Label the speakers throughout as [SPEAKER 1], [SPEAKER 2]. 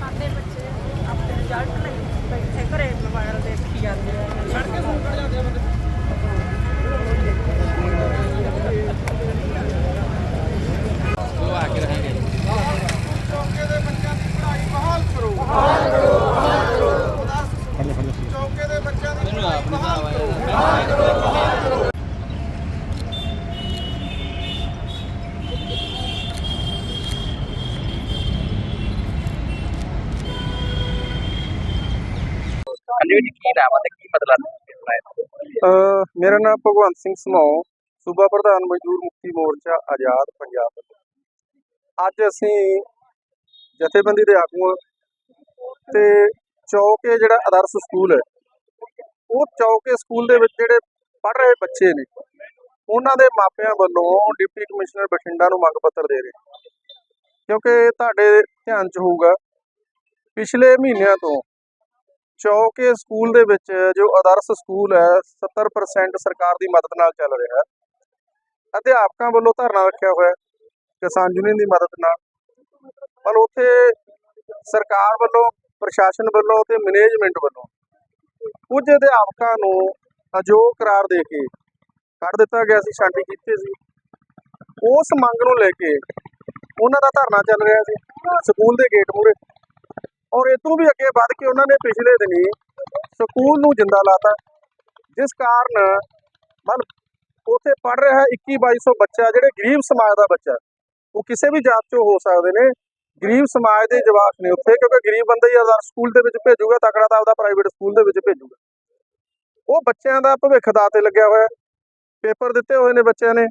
[SPEAKER 1] ਸਾਡੇ ਬੱਚੇ ਆਪਣੇ ਰਿਜ਼ਲਟ ਲਈ ਬੈਠੇ ਘਰੇ ਮੋਬਾਈਲ ਦੇਖੀ ਜਾਂਦੇ ਆ ਛੱਡ ਕੇ ਫੋਨ ਕਰ ਜਾਂਦੇ ਆ
[SPEAKER 2] ਚੌਕੇ ਦੇ ਬੱਚਿਆਂ ਦੀ ਪੜ੍ਹਾਈ ਬਹਾਲ ਕਰੋ ਬਹਾਲ ਕਰੋ ਬਹਾਲ ਕਰੋ ਚੌਕੇ ਦੇ ਬੱਚਿਆਂ ਦੀ ਪੜ੍ਹਾਈ ਬਹਾਲ ਕਰੋ
[SPEAKER 3] ਹਾਂਜੀ ਜੀ ਕੀ ਨਾਮ ਹੈ ਤੇ ਕੀ ਮਤਲਬ
[SPEAKER 2] ਅਹ ਮੇਰਾ ਨਾਮ ਭਗਵੰਤ ਸਿੰਘ ਸਮਾਉ, ਸੂਬਾ ਪ੍ਰਧਾਨ ਮਜ਼ਦੂਰ ਮੁਕਤੀ ਮੋਰਚਾ, ਆਜ਼ਾਦ ਪੰਜਾਬ ਅੱਜ ਅਸੀਂ ਜਥੇਬੰਦੀ ਦੇ ਆਗੂ ਤੇ ਚੌਕੇ ਜਿਹੜਾ ਆਦਰਸ਼ ਸਕੂਲ ਹੈ, ਉਹ ਚੌਕੇ ਸਕੂਲ ਦੇ ਵਿੱਚ ਜਿਹੜੇ ਪੜ ਰਹੇ ਬੱਚੇ ਨੇ, ਉਹਨਾਂ ਦੇ ਮਾਪਿਆਂ ਵੱਲੋਂ ਡਿਪਟੀ ਕਮਿਸ਼ਨਰ ਬਠਿੰਡਾ ਨੂੰ ਮੰਗ ਪੱਤਰ ਦੇ ਰਹੇ ਨੇ। ਕਿਉਂਕਿ ਤੁਹਾਡੇ ਧਿਆਨ 'ਚ ਹੋਊਗਾ, ਪਿਛਲੇ ਮਹੀਨਿਆਂ ਤੋਂ ਚੌਕੇ ਸਕੂਲ ਦੇ ਵਿੱਚ ਜੋ ਆਦਰਸ਼ ਸਕੂਲ ਹੈ 70% ਸਰਕਾਰ ਦੀ ਮਦਦ ਨਾਲ ਚੱਲ ਰਿਹਾ ਹੈ। ਅਧਿਆਪਕਾਂ ਵੱਲੋਂ ਧਰਨਾ ਰੱਖਿਆ ਹੋਇਆ ਕਿਸਾਨ ਯੂਨੀਅਨ ਦੀ ਮਦਦ ਨਾਲ। ਪਰ ਉੱਥੇ ਸਰਕਾਰ ਵੱਲੋਂ, ਪ੍ਰਸ਼ਾਸਨ ਵੱਲੋਂ ਤੇ ਮੈਨੇਜਮੈਂਟ ਵੱਲੋਂ ਕੁਝ ਅਧਿਆਪਕਾਂ ਨੂੰ ਅਯੋਗ ਕਰਾਰ ਦੇ ਕੇ ਕੱਢ ਦਿੱਤਾ ਗਿਆ ਸੀ, ਛਾਂਟੀ ਕੀਤੀ ਸੀ। ਉਸ ਮੰਗ ਨੂੰ ਲੈ ਕੇ ਉਹਨਾਂ ਦਾ ਧਰਨਾ ਚੱਲ ਰਿਹਾ ਸੀ, ਸਕੂਲ ਦੇ ਗੇਟ ਮੂਹਰੇ। ਔਰ ਇਹ ਤੋਂ ਵੀ ਅੱਗੇ ਵੱਧ ਕੇ ਉਹਨਾਂ ਨੇ ਪਿਛਲੇ ਦਿਨੀ ਸਕੂਲ ਨੂੰ ਜਿੰਦਾ ਲਾਤਾ। ਜਿਸ ਕਾਰਨ ਮਤਲਬ ਉੱਥੇ ਪੜ ਰਿਹਾ 21 2200 ਬੱਚਾ, ਜਿਹੜੇ ਗਰੀਬ ਸਮਾਜ ਦਾ ਬੱਚਾ, ਉਹ ਕਿਸੇ ਵੀ ਜਾਤ ਚੋਂ ਹੋ ਸਕਦੇ ਨੇ। ਗਰੀਬ ਸਮਾਜ ਦੇ ਜਵਾਕ ਨੇ ਉੱਥੇ, ਕਿਉਂਕਿ ਗਰੀਬ ਬੰਦਾ ਹੀ ਆਜ਼ਾਦ ਸਕੂਲ ਦੇ ਵਿੱਚ ਭੇਜੂਗਾ, ਤਕੜਾ ਤਾਂ ਆਪਦਾ ਪ੍ਰਾਈਵੇਟ ਸਕੂਲ ਦੇ ਵਿੱਚ ਭੇਜੂਗਾ। ਉਹ ਬੱਚਿਆਂ ਦਾ ਭਵਿੱਖ ਦਾ ਤੇ ਲੱਗਿਆ ਹੋਇਆ ਪੇਪਰ ਦਿੱਤੇ ਹੋਏ ਨੇ ਬੱਚਿਆਂ ਨੇ।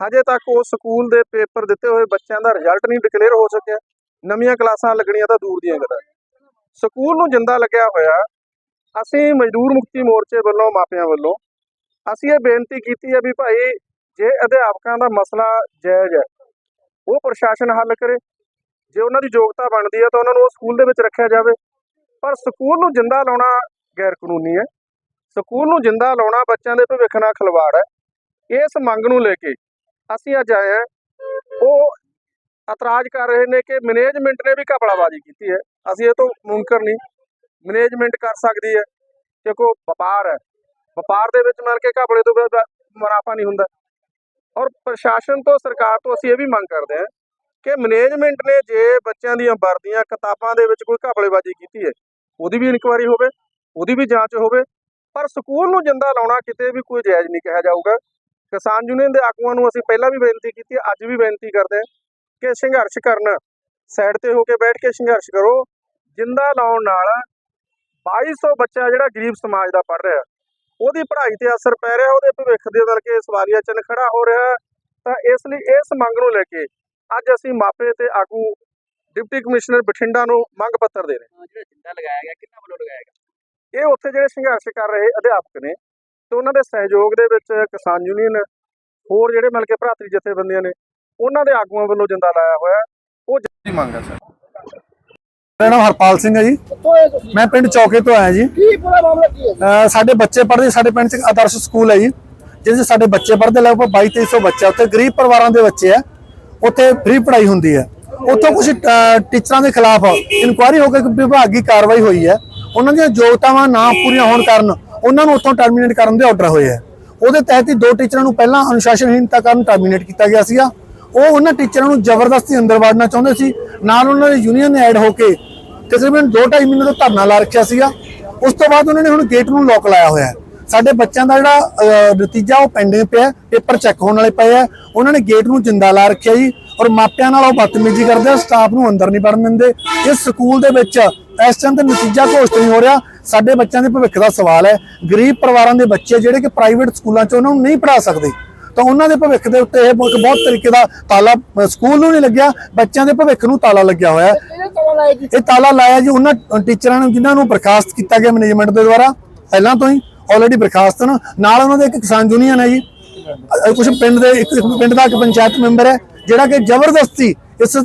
[SPEAKER 2] ਹਜੇ ਤੱਕ ਉਹ ਸਕੂਲ ਦੇ ਪੇਪਰ ਦਿੱਤੇ ਹੋਏ ਬੱਚਿਆਂ ਦਾ ਰਿਜ਼ਲਟ ਨਹੀਂ ਡਿਕਲੇਅਰ ਹੋ ਸਕਿਆ। ਨਵੀਆਂ ਕਲਾਸਾਂ ਲੱਗਣੀਆਂ ਤਾਂ ਦੂਰ ਦੀਆਂ ਗੱਲਾਂ। ਸਕੂਲ ਨੂੰ ਜਿੰਦਾ ਲੱਗਿਆ ਹੋਇਆ ਅਸੀਂ ਮਜ਼ਦੂਰ ਮੁਕਤੀ ਮੋਰਚੇ ਵੱਲੋਂ, ਮਾਪਿਆਂ ਵੱਲੋਂ ਅਸੀਂ ਇਹ ਬੇਨਤੀ ਕੀਤੀ ਹੈ ਵੀ ਭਾਈ ਜੇ ਅਧਿਆਪਕਾਂ ਦਾ ਮਸਲਾ ਜਾਇਜ਼ ਹੈ, ਉਹ ਪ੍ਰਸ਼ਾਸਨ ਹੱਲ ਕਰੇ। ਜੇ ਉਹਨਾਂ ਦੀ ਯੋਗਤਾ ਬਣਦੀ ਹੈ ਤਾਂ ਉਹਨਾਂ ਨੂੰ ਉਹ ਸਕੂਲ ਦੇ ਵਿੱਚ ਰੱਖਿਆ ਜਾਵੇ। ਪਰ ਸਕੂਲ ਨੂੰ ਜਿੰਦਾ ਲਾਉਣਾ ਗੈਰ ਕਾਨੂੰਨੀ ਹੈ। ਸਕੂਲ ਨੂੰ ਜਿੰਦਾ ਲਾਉਣਾ ਬੱਚਿਆਂ ਦੇ ਭਵਿੱਖ ਨਾਲ ਖਿਲਵਾੜ ਹੈ। ਇਸ ਮੰਗ ਨੂੰ ਲੈ ਕੇ ਅਸੀਂ ਅੱਜ ਆਏ ਹਾਂ। ਉਹ ਇਤਰਾਜ਼ ਕਰ ਰਹੇ ਨੇ ਕਿ ਮੈਨੇਜਮੈਂਟ ਨੇ ਵੀ ਘਪਲਾਬਾਜ਼ੀ ਕੀਤੀ ਹੈ। ਅਸੀਂ ਇਹ ਤੋਂ ਮੁਨਕਰ ਨਹੀਂ। ਮੈਨੇਜਮੈਂਟ ਕਰ ਸਕਦੀ ਹੈ। ਕਿਉਂਕਿ ਉਹ ਵਪਾਰ ਹੈ। ਵਪਾਰ ਦੇ ਵਿੱਚ ਮਿਲ ਕੇ ਘਪਲੇ ਤੋਂ ਮੁਨਾਫਾ ਨਹੀਂ ਹੁੰਦਾ। ਔਰ ਪ੍ਰਸ਼ਾਸਨ ਤੋਂ ਸਰਕਾਰ ਤੋਂ ਅਸੀਂ ਇਹ ਵੀ ਮੰਗ ਕਰਦੇ ਹਾਂ ਕਿ ਮੈਨੇਜਮੈਂਟ ਨੇ ਜੇ ਬੱਚਿਆਂ ਦੀਆਂ ਵਰਦੀਆਂ ਕਿਤਾਬਾਂ ਦੇ ਵਿੱਚ ਕੋਈ ਘਪਲੇਬਾਜ਼ੀ ਕੀਤੀ ਹੈ ਉਹਦੀ ਵੀ ਇਨਕੁਆਇਰੀ ਹੋਵੇ ਉਹਦੀ ਵੀ ਜਾਂਚ ਹੋਵੇ ਪਰ ਸਕੂਲ ਨੂੰ ਜਿੰਦਾ ਲਾਉਣਾ ਕਿਤੇ ਵੀ ਕੋਈ ਜਾਇਜ਼ ਨਹੀਂ ਕਿਹਾ ਜਾਊਗਾ। ਕਿਸਾਨ ਯੂਨੀਅਨ ਦੇ ਆਗੂਆਂ ਨੂੰ ਅਸੀਂ ਪਹਿਲਾਂ ਵੀ ਬੇਨਤੀ ਕੀਤੀ ਹੈ, ਅੱਜ ਵੀ ਬੇਨਤੀ ਕਰਦੇ ਹਾਂ ਕਿ ਸੰਘਰਸ਼ ਕਰਨਾ ਸਾਈਡ ਤੇ ਹੋ ਕੇ ਬੈਠ ਕੇ ਸੰਘਰਸ਼ ਕਰੋ ਜਿੰਦਾ ਲਾਉਣ ਨਾਲ 2200 ਬੱਚਾ ਜਿਹੜਾ ਗਰੀਬ ਸਮਾਜ ਦਾ ਪੜ ਰਿਹਾ ਉਹਦੀ ਪੜ੍ਹਾਈ ਤੇ ਅਸਰ ਪੈ ਰਿਹਾ ਉਹਦੇ ਭਵਿੱਖ ਦੇ ਵੱਲ ਕੇ ਸਵਾਲੀਆ ਚਿੰਨ੍ਹ ਖੜਾ ਹੋ ਰਿਹਾ। ਤਾਂ ਇਸ ਲਈ ਇਸ ਮੰਗ ਨੂੰ ਲੈ ਕੇ ਅੱਜ ਅਸੀਂ ਮਾਪੇ ਤੇ ਆਗੂ ਡਿਪਟੀ ਕਮਿਸ਼ਨਰ ਬਠਿੰਡਾ ਨੂੰ ਮੰਗ ਪੱਤਰ ਦੇ ਰਹੇ
[SPEAKER 3] ਹਾਂ, ਜਿਹੜਾ ਜਿੰਦਾ ਲਗਾਇਆ ਗਿਆ ਕਿੰਨਾ ਵੱਲੋਂ ਲਗਾਇਆ ਗਿਆ
[SPEAKER 2] ਹਾਂ। ਇਹ ਉੱਥੇ ਜਿਹੜੇ ਸੰਘਰਸ਼ ਕਰ ਰਹੇ ਅਧਿਆਪਕ ਨੇ ਤੇ ਉਹਨਾਂ ਦੇ ਸਹਿਯੋਗ ਦੇ ਵਿੱਚ ਕਿਸਾਨ ਯੂਨੀਅਨ ਹੋਰ ਜਿਹੜੇ ਮਿਲ ਕੇ ਭਰਾਤਰੀ ਜਥੇਬੰਦੀਆਂ ਨੇ ਉਹਨਾਂ ਦੇ ਆਗੂਆਂ ਵੱਲੋਂ ਜਿੰਦਾ ਲਾਇਆ ਹੋਇਆ। ਉਹ ਜੀ ਮੰਗ ਹੈ ਸਰ।
[SPEAKER 4] ਮੇਰਾ ਨਾਮ ਹਰਪਾਲ ਸਿੰਘ ਹੈ ਜੀ। ਮੈਂ ਪਿੰਡ ਚੌਕੇ ਤੋਂ ਆਇਆ ਜੀ।
[SPEAKER 5] ਕੀ ਪੂਰਾ ਮਾਮਲਾ ਕੀ ਹੈ
[SPEAKER 4] ਸਾਡੇ ਬੱਚੇ ਪੜ੍ਹਦੇ ਸਾਡੇ ਪਿੰਡ 'ਚ ਆਦਰਸ਼ ਸਕੂਲ ਹੈ ਜੀ। ਜਿਹਦੇ ਸਾਡੇ ਬੱਚੇ ਪੜ੍ਹਦੇ ਲਗਭਗ 22 2300 ਬੱਚਾ ਉੱਥੇ ਗਰੀਬ ਪਰਿਵਾਰਾਂ ਦੇ ਬੱਚੇ ਆ। ਉੱਥੇ ਫ੍ਰੀ ਪੜ੍ਹਾਈ ਹੁੰਦੀ ਹੈ। ਉੱਥੋਂ ਕੁਝ ਟੀਚਰਾਂ ਦੇ ਖਿਲਾਫ ਇਨਕੁਆਇਰੀ ਹੋ ਕੇ ਇੱਕ ਵਿਭਾਗੀ ਕਾਰਵਾਈ ਹੋਈ ਹੈ। ਉਹਨਾਂ ਦੀਆਂ ਯੋਗਤਾਵਾਂ ਨਾ ਪੂਰੀਆਂ ਹੋਣ ਕਾਰਨ ਉਹਨਾਂ ਨੂੰ ਉੱਥੋਂ ਟਰਮੀਨੇਟ ਕਰਨ ਦੇ ਆਰਡਰ ਹੋਏ ਹੈ। ਉਹਦੇ ਤਹਿਤ ਹੀ ਦੋ ਟੀਚਰਾਂ ਨੂੰ ਪਹਿਲਾਂ ਅਨੁਸ਼ਾਸਨਹੀਨਤਾ ਕਾਰਨ ਟਰਮੀਨੇਟ ਕੀਤਾ ਗਿਆ ਸੀਗਾ। ਉਹ ਉਹਨਾਂ ਟੀਚਰਾਂ ਨੂੰ ਜ਼ਬਰਦਸਤੀ ਅੰਦਰ ਵਾੜਨਾ ਚਾਹੁੰਦੇ ਸੀ। ਨਾਲ ਉਹਨਾਂ ਨੇ ਯੂਨੀਅਨ ਐਡ ਹੋ ਕੇ ਤਕਰੀਬਨ 2.5 ਮਹੀਨੇ ਤੋਂ ਧਰਨਾ ਲਾ ਰੱਖਿਆ ਸੀਗਾ। ਉਸ ਤੋਂ ਬਾਅਦ ਉਹਨਾਂ ਨੇ ਹੁਣ ਗੇਟ ਨੂੰ ਲੋਕ ਲਾਇਆ ਹੋਇਆ ਹੈ। ਸਾਡੇ ਬੱਚਿਆਂ ਦਾ ਜਿਹੜਾ ਨਤੀਜਾ ਉਹ ਪੈਂਡਿੰਗ ਪਿਆ ਪੇਪਰ ਚੈੱਕ ਹੋਣ ਵਾਲੇ ਪਏ ਆ ਉਹਨਾਂ ਨੇ ਗੇਟ ਨੂੰ ਜਿੰਦਾ ਲਾ ਰੱਖਿਆ ਜੀ ਔਰ ਮਾਪਿਆਂ ਨਾਲ ਉਹ ਬਦਤਮੀਜ਼ੀ ਕਰਦੇ ਆ ਸਟਾਫ ਨੂੰ ਅੰਦਰ ਨਹੀਂ ਵੜਨ ਦਿੰਦੇ। ਇਸ ਸਕੂਲ ਦੇ ਵਿੱਚ ਇਸ ਟਾਈਮ ਤੇ ਨਤੀਜਾ ਘੋਸ਼ਿਤ ਨਹੀਂ ਹੋ ਰਿਹਾ। ਸਾਡੇ ਬੱਚਿਆਂ ਦੇ ਭਵਿੱਖ ਦਾ ਸਵਾਲ ਹੈ। ਗਰੀਬ ਪਰਿਵਾਰਾਂ ਦੇ ਬੱਚੇ ਜਿਹੜੇ ਕਿ ਪ੍ਰਾਈਵੇਟ ਸਕੂਲਾਂ 'ਚ ਉਹਨਾਂ ਨੂੰ ਨਹੀਂ ਪੜ੍ਹਾ ਸਕਦੇ। ਤਾਂ ਉਹਨਾਂ ਦੇ ਭਵਿੱਖ ਦੇ ਉੱਤੇ ਇਹ ਬਹੁਤ ਤਰੀਕੇ ਦਾ ਤਾਲਾ ਸਕੂਲ ਨੂੰ ਨਹੀਂ ਲੱਗਿਆ ਬੱਚਿਆਂ ਦੇ ਭਵਿੱਖ ਨੂੰ ਤਾਲਾ ਲੱਗਿਆ ਹੋਇਆ ਇਹ ਤਾਲਾ ਲਾਇਆ ਜੀ। ਉਹਨਾਂ ਟੀਚਰਾਂ ਨੂੰ ਜਿਨ੍ਹਾਂ ਨੂੰ ਬਰਖਾਸਤ ਕੀਤਾ ਗਿਆ ਮੈਨੇਜਮੈਂਟ ਦੇ ਦੁਆਰਾ ਪਹਿਲਾਂ ਤੋਂ ਹੀ ਆਲਰੇਡੀ ਬਰਖਾਸਤ ਹਨ। ਨਾਲ ਉਹਨਾਂ ਦੇ ਇੱਕ ਕਿਸਾਨ ਯੂਨੀਅਨ ਹੈ ਜੀ। ਕੁਝ ਪਿੰਡ ਦੇ ਇੱਕ ਪਿੰਡ ਦਾ ਇੱਕ ਪੰਚਾਇਤ ਮੈਂਬਰ ਹੈ ਜਿਹੜਾ ਕਿ ਜ਼ਬਰਦਸਤੀ ਇਸ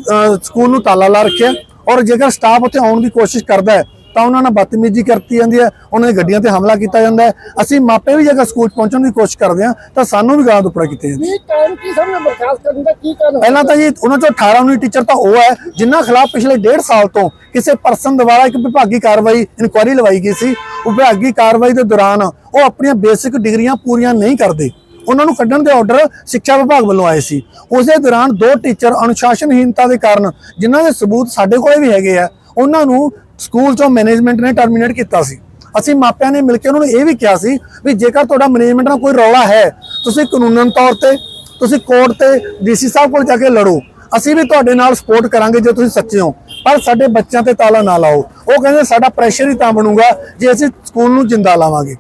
[SPEAKER 4] ਸਕੂਲ ਨੂੰ ਤਾਲਾ ਲਾ ਰੱਖਿਆ ਔਰ ਜੇਕਰ ਸਟਾਫ ਉੱਥੇ ਆਉਣ ਦੀ ਕੋਸ਼ਿਸ਼ ਕਰਦਾ ਹੈ ਤਾਂ ਉਹਨਾਂ ਨਾਲ ਬਦਤਮੀਜ਼ੀ ਕਰਤੀ ਜਾਂਦੀ ਹੈ ਉਹਨਾਂ ਦੀ ਗੱਡੀਆਂ ਤੇ ਹਮਲਾ ਕੀਤਾ ਜਾਂਦਾ ਹੈ। ਅਸੀਂ ਮਾਪੇ ਵੀ ਜੇਕਰ ਸਕੂਲ ਪਹੁੰਚਣ ਦੀ ਕੋਸ਼ਿਸ਼ ਕਰਦੇ ਹਾਂ ਤਾਂ ਸਾਨੂੰ ਵੀ ਗਾਲਾਂ ਦੁਪੜਾ ਕੀਤੇ ਜਾਂਦੇ
[SPEAKER 5] ਕਾਰਨ ਕੀ ਸਾਹਮਣੇ ਬਰਖਾਸਤ ਕਰਨ ਦਾ ਕੀ ਕਾਰਨ
[SPEAKER 4] ਪਹਿਲਾਂ ਤਾਂ ਜੀ ਉਹਨਾਂ ਚੋਂ 18 19 ਟੀਚਰ ਤਾਂ ਉਹ ਹੈ ਜਿਨ੍ਹਾਂ ਖਿਲਾਫ ਪਿਛਲੇ 1.5 ਸਾਲ ਤੋਂ ਕਿਸੇ ਪਰਸਨ ਦੁਆਰਾ ਇੱਕ ਵਿਭਾਗੀ ਕਾਰਵਾਈ ਇਨਕੁਆਇਰੀ ਲਵਾਈ ਗਈ ਸੀ। ਉਹ ਵਿਭਾਗੀ ਕਾਰਵਾਈ ਦੇ ਦੌਰਾਨ ਉਹ ਆਪਣੀਆਂ ਬੇਸਿਕ ਡਿਗਰੀਆਂ ਪੂਰੀਆਂ ਨਹੀਂ ਕਰਦੇ। ਉਹਨਾਂ ਨੂੰ ਕੱਢਣ ਦੇ ਆਰਡਰ ਸਿੱਖਿਆ ਵਿਭਾਗ ਵੱਲੋਂ ਆਏ ਸੀ। ਉਸੇ ਦੌਰਾਨ ਦੋ ਟੀਚਰ ਅਨੁਸ਼ਾਸਨਹੀਨਤਾ ਦੇ ਕਾਰਨ ਜਿਨ੍ਹਾਂ ਦੇ ਸਬੂਤ ਸਾਡੇ ਕੋਲੇ ਵੀ ਹੈਗੇ ਆ ਉਹਨਾਂ ਨੂੰ ਸਕੂਲ ਚੋਂ ਮੈਨੇਜਮੈਂਟ ਨੇ ਟਰਮੀਨੇਟ ਕੀਤਾ ਸੀ। ਅਸੀਂ ਮਾਪਿਆਂ ਨੇ ਮਿਲ ਕੇ ਉਹਨਾਂ ਨੂੰ ਇਹ ਵੀ ਕਿਹਾ ਸੀ ਵੀ ਜੇਕਰ ਤੁਹਾਡਾ ਮੈਨੇਜਮੈਂਟ ਨਾਲ ਕੋਈ ਰੌਲਾ ਹੈ ਤੁਸੀਂ ਕਾਨੂੰਨਨ ਤੌਰ ਤੇ ਤੁਸੀਂ ਕੋਰਟ ਤੇ ਡੀਸੀ ਸਾਹਿਬ ਕੋਲ ਜਾ ਕੇ ਲੜੋ। ਅਸੀਂ ਵੀ ਤੁਹਾਡੇ ਨਾਲ ਸਪੋਰਟ ਕਰਾਂਗੇ ਜੇ ਤੁਸੀਂ ਸੱਚੇ ਹੋ। ਪਰ ਸਾਡੇ ਬੱਚਿਆਂ ਤੇ ਤਾਲਾ ਨਾ ਲਾਓ। ਉਹ ਕਹਿੰਦੇ ਸਾਡਾ ਪ੍ਰੈਸ਼ਰ ਹੀ ਤਾਂ ਬਣੂਗਾ ਜੇ ਅਸੀਂ ਸਕੂਲ ਨੂੰ ਜਿੰਦਾ ਲਾਵਾਂਗੇ।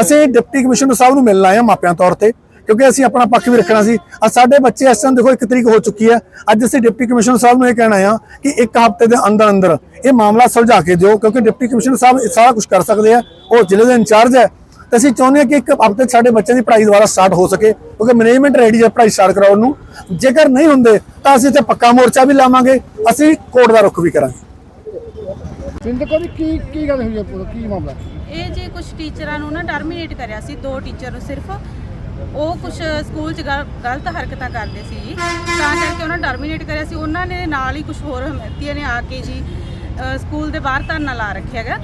[SPEAKER 4] ਅਸੀਂ ਡਿਪਟੀ ਕਮਿਸ਼ਨਰ ਸਾਹਿਬ ਨੂੰ ਮਿਲਣ ਆਏ ਹਾਂ ਮਾਪਿਆਂ ਤੌਰ ਤੇ। ਕਿਉਂਕਿ ਅਸੀਂ ਆਪਣਾ ਪੱਖ ਵੀ ਰੱਖਣਾ ਸੀ। ਅੱਜ ਸਾਡੇ ਬੱਚੇ ਇਸ ਟਾਈਮ ਦੇਖੋ ਇੱਕ ਤਰੀਕ ਹੋ ਚੁੱਕੀ ਹੈ। ਅੱਜ ਅਸੀਂ ਡਿਪਟੀ ਕਮਿਸ਼ਨਰ ਸਾਹਿਬ ਨੂੰ ਇਹ ਕਹਿਣਾ ਆ ਕਿ ਇੱਕ ਹਫ਼ਤੇ ਦੇ ਅੰਦਰ ਅੰਦਰ ਇਹ ਮਾਮਲਾ ਸੁਲਝਾ ਕੇ ਦਿਓ ਕਿਉਂਕਿ ਡਿਪਟੀ ਕਮਿਸ਼ਨਰ ਸਾਹਿਬ ਇਹ ਸਾਰਾ ਕੁਝ ਕਰ ਸਕਦੇ ਆ। ਉਹ ਜ਼ਿਲ੍ਹੇ ਦੇ ਇੰਚਾਰਜ ਹੈ। ਤੇ ਅਸੀਂ ਚਾਹੁੰਦੇ ਹਾਂ ਕਿ ਇੱਕ ਹਫ਼ਤੇ ਸਾਡੇ ਬੱਚਿਆਂ ਦੀ ਪੜ੍ਹਾਈ ਦੁਬਾਰਾ ਸਟਾਰਟ ਹੋ ਸਕੇ ਕਿਉਂਕਿ ਮੈਨੇਜਮੈਂਟ ਰੈਡੀ ਹੈ ਪੜ੍ਹਾਈ ਸਟਾਰਟ ਕਰਾਉਣ ਨੂੰ। ਜੇਕਰ ਨਹੀਂ ਹੁੰਦੇ ਤਾਂ ਅਸੀਂ ਇੱਥੇ ਪੱਕਾ ਮੋਰਚਾ ਵੀ ਲਾਵਾਂਗੇ ਅਸੀਂ ਕੋਰਟ ਦਾ ਰੁਖ ਵੀ ਕਰਾਂਗੇ।
[SPEAKER 5] ਪਿੰਡ ਕੋਲ ਕੀ ਕੀ ਗੱਲ ਹੋਈ ਹੈ? ਪੂਰਾ ਕੀ ਮਾਮਲਾ?
[SPEAKER 1] ਇਹ ਜੇ ਕੁਝ ਟੀਚਰਾਂ ਨੂੰ ਨਾ ਟਰਮੀਨੇਟ ਕਰਿਆ ਸੀ ਦੋ ਟੀਚਰ ਨੂੰ ਸਿਰਫ ਉਹ ਕੁਝ ਸਕੂਲ 'ਚ ਗਲ- ਗਲਤ ਹਰਕਤਾਂ ਕਰਦੇ ਸੀ ਜੀ। ਤਾਂ ਕਰਕੇ ਉਹਨਾਂ ਟਰਮੀਨੇਟ ਕਰਿਆ ਸੀ। ਉਹਨਾਂ ਨੇ ਨਾਲ ਹੀ ਕੁਝ ਹੋਰ ਹਮੈਤੀਆਂ ਨੇ ਆ ਕੇ ਜੀ ਸਕੂਲ ਦੇ ਬਾਹਰ ਧਰਨਾ ਲਾ ਰੱਖਿਆ ਹੈਗਾ।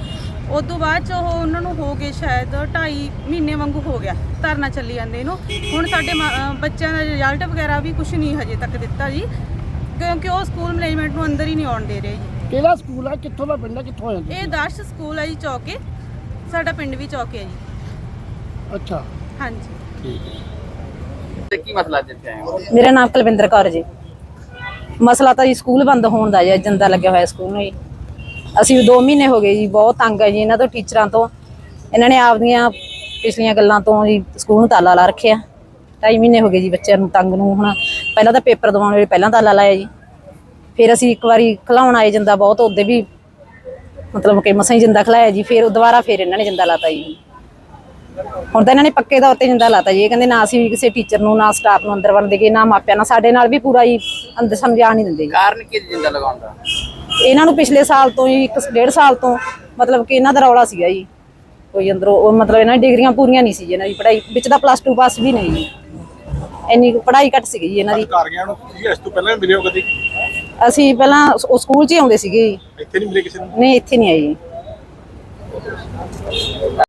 [SPEAKER 1] ਉਸ ਤੋਂ ਬਾਅਦ ਚ ਉਹ ਉਹਨਾਂ ਨੂੰ ਹੋ ਗਏ ਸ਼ਾਇਦ 2.5 ਮਹੀਨੇ ਵਾਂਗੂ ਹੋ ਗਿਆ ਧਰਨਾ ਚੱਲੀ ਜਾਂਦੇ ਇਹਨੂੰ ਹੁਣ ਸਾਡੇ ਬੱਚਿਆਂ ਦਾ ਰਿਜ਼ਲਟ ਵਗੈਰਾ ਵੀ ਕੁਝ ਨਹੀਂ ਹਜੇ ਤੱਕ ਦਿੱਤਾ ਜੀ। ਕਿਉਂਕਿ ਉਹ ਸਕੂਲ ਮੈਨੇਜਮੈਂਟ ਨੂੰ ਅੰਦਰ ਹੀ ਨਹੀਂ ਆਉਣ ਦੇ ਰਹੇ ਜੀ।
[SPEAKER 5] ਕਿਹੜਾ ਸਕੂਲ ਹੈ ਕਿੱਥੋਂ ਦਾ ਪਿੰਡ ਹੈ ਕਿੱਥੋਂ ਆਇਆ
[SPEAKER 1] ਇਹ ਦਾਸ਼ ਸਕੂਲ ਹੈ ਜੀ ਚੌਕੇ। ਸਾਡਾ ਪਿੰਡ ਵੀ ਚੌਕੇ ਹੈ ਜੀ।
[SPEAKER 5] ਅੱਛਾ।
[SPEAKER 1] ਹਾਂਜੀ।
[SPEAKER 3] ਤੇ ਕੀ ਮਸਲਾ ਅੱਜ ਆਏ ਹੋ
[SPEAKER 6] ਮੇਰਾ ਨਾਮ ਕੁਲਵਿੰਦਰ ਕੌਰ ਜੀ। ਮਸਲਾ ਤਾਂ ਜੀ ਸਕੂਲ ਬੰਦ ਹੋਣ ਦਾ ਜੀ ਜੰਦਾ ਲੱਗਿਆ ਹੋਇਆ ਸਕੂਲ ਨੂੰ ਜੀ। ਅਸੀਂ 2 ਮਹੀਨੇ ਹੋ ਗਏ ਜੀ, ਬਹੁਤ ਤੰਗ ਹੈ ਜੀ ਇਹਨਾਂ ਤੋਂ, ਟੀਚਰਾਂ ਤੋਂ। ਇਹਨਾਂ ਨੇ ਆਪਦੀਆਂ ਪਿਛਲੀਆਂ ਗੱਲਾਂ ਤੋਂ ਜੀ ਸਕੂਲ ਨੂੰ ਤਾਲਾ ਲਾ ਰੱਖਿਆ। ਢਾਈ ਮਹੀਨੇ ਹੋ ਗਏ ਜੀ ਬੱਚਿਆਂ ਨੂੰ ਤੰਗ ਨੂੰ, ਹੁਣ ਪਹਿਲਾਂ ਤਾਂ ਪੇਪਰ ਦਿਵਾਉਣ ਵੇਲੇ ਪਹਿਲਾਂ ਤਾਲਾ ਲਾਇਆ ਜੀ। ਫਿਰ ਅਸੀਂ ਇੱਕ ਵਾਰੀ ਖਲਾਉਣ ਆਏ ਜੰਦਾ ਬਹੁਤ, ਉਹਦੇ ਵੀ ਮਤਲਬ ਕਿ ਮਸਾਂ ਹੀ ਜਿੰਦਾ ਖਲਾਇਆ ਜੀ, ਫਿਰ ਦੁਬਾਰਾ ਫਿਰ ਇਹਨਾਂ ਨੇ ਜਿੰਦਾ ਲਾਤਾ ਜੀ। ਹੁਣ ਤਾਂ ਇਹਨਾਂ ਨੇ ਪੱਕੇ ਤੌਰ ਤੇ ਜਿੰਦਾ ਲਾਤਾ ਜੀ। ਇਹ ਕਹਿੰਦੇ ਨਾ ਅਸੀਂ ਕਿਸੇ ਟੀਚਰ ਨੂੰ ਨਾ ਸਟਾਫ ਨੂੰ ਅੰਦਰ ਵੜਨ ਦੇਗੇ ਨਾ ਮਾਪਿਆਂ ਨਾਲ। ਸਾਡੇ ਨਾਲ ਵੀ ਪੂਰਾ ਜੀ ਅੰਦਰ ਸਮਝਾ ਨਹੀਂ ਦਿੰਦੇ ਜੀ।
[SPEAKER 3] ਕਾਰਨ ਕੀ ਹੈ ਜਿੰਦਾ ਲਗਾਉਣ ਦਾ?
[SPEAKER 6] ਇਹਨਾਂ ਨੂੰ ਪਿਛਲੇ ਸਾਲ ਤੋਂ ਇੱਕ ਡੇਢ ਸਾਲ ਤੋਂ ਮਤਲਬ ਕਿ ਇਹਨਾਂ ਦਾ ਰੌਲਾ ਸੀਗਾ ਜੀ। ਕੋਈ ਅੰਦਰੋਂ ਉਹ ਮਤਲਬ ਇਹਨਾਂ ਦੀ ਡਿਗਰੀਆਂ ਪੂਰੀਆਂ ਨਹੀਂ ਸੀ ਜੀ। ਇਹਨਾਂ ਦੀ ਪੜ੍ਹਾਈ ਵਿੱਚ ਤਾਂ ਪਲੱਸ 2 ਪਾਸ ਵੀ ਨਹੀਂ ਜੀ। ਇੰਨੀ ਪੜ੍ਹਾਈ ਘੱਟ ਸੀਗੀ ਜੀ ਇਹਨਾਂ ਦੀ।
[SPEAKER 7] ਅਧਿਕਾਰੀਆਂ ਨੂੰ ਤੁਸੀਂ ਇਸ ਤੋਂ ਪਹਿਲਾਂ ਵੀ ਮਿਲੇ ਹੋ ਕਦੀ?
[SPEAKER 6] ਅਸੀਂ ਪਹਿਲਾਂ ਉਹ ਸਕੂਲ 'ਚ ਹੀ ਆਉਂਦੇ ਸੀਗੇ
[SPEAKER 7] ਇੱਥੇ ਨਹੀਂ ਮਿਲੇ ਕਿਸੇ ਨੂੰ?
[SPEAKER 6] ਨਹੀਂ ਇੱਥੇ ਨਹੀਂ ਆਏ ਜੀ।